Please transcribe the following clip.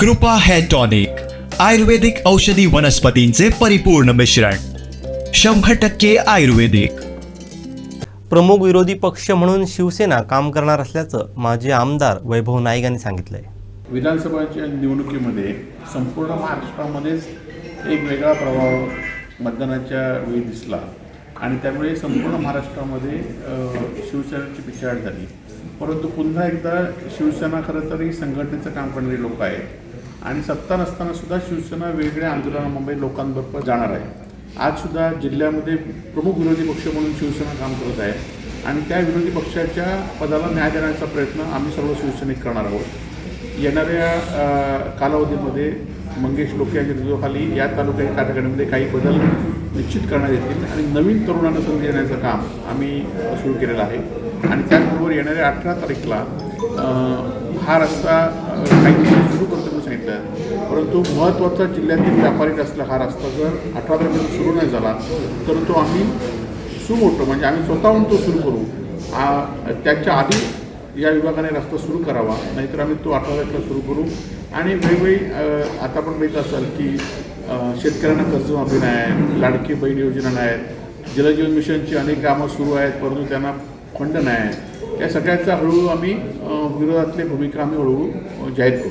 कृपा hair tonic आयुर्वेदिक औषधी वनस्पतींचे परिपूर्ण मिश्रण शंभर टक्के आयुर्वेदिक. प्रमुख विरोधी पक्ष म्हणून शिवसेना काम करणार असल्याचं माजी आमदार वैभव नाईक यांनी सांगितलंय. विधानसभाच्या निवडणुकीमध्ये संपूर्ण महाराष्ट्रामध्येच एक वेगळा प्रभाव मतदानाच्या वेळी दिसला. आणि त्यामुळे संपूर्ण महाराष्ट्रामध्ये शिवसेनेची पिछाड झाली. परंतु पुन्हा एकदा शिवसेना खरं तर ही संघटनेचं काम करणारी लोक आहेत. आणि सत्ता नसताना सुद्धा शिवसेना वेगळ्या आंदोलनामुळे लोकांबरोबर जाणार आहे. आज सुद्धा जिल्ह्यामध्ये प्रमुख विरोधी पक्ष म्हणून शिवसेना काम करत आहे. आणि त्या विरोधी पक्षाच्या पदाला न्याय देण्याचा प्रयत्न आम्ही सर्व शिवसैनिक करणार आहोत. येणाऱ्या कालावधीमध्ये मंगेश लोके यांच्या नेतृत्वाखाली या तालुक्याच्या कार्यक्रमामध्ये काही बदल निश्चित करण्यात येतील आणि नवीन तरुणांना संधी देण्याचं काम आम्ही सुरू केलेलं आहे. आणि त्याचबरोबर येणाऱ्या अठरा तारीखला हा रस्ता काही दिवसात सुरू करतो म्हणून सांगितलं आहे परंतु महत्त्वाचा जिल्ह्यातील व्यापारी असला हा रस्ता जर अठरा तारखेला सुरू नाही झाला तर तो आम्ही सुमोटो म्हणजे आम्ही स्वतःहून तो सुरू करू. त्याच्या आधी या विभागाने रस्ता सुरू करावा नाहीतर आम्ही तो अठरा तारखेला सुरू करू. आणि वेगवेगळी आता पण माहीत असाल की शेतकऱ्यांना कर्जमाफी नाही आहे लाडकी बहीण योजना नाही आहेत जलजीवन मिशनची अनेक कामं सुरू आहेत परंतु त्यांना फंड नाही आहे या सगळ्याचा हळूहळू आम्ही विरोधातली भूमिका आम्ही हळूहळू जाहीर करू.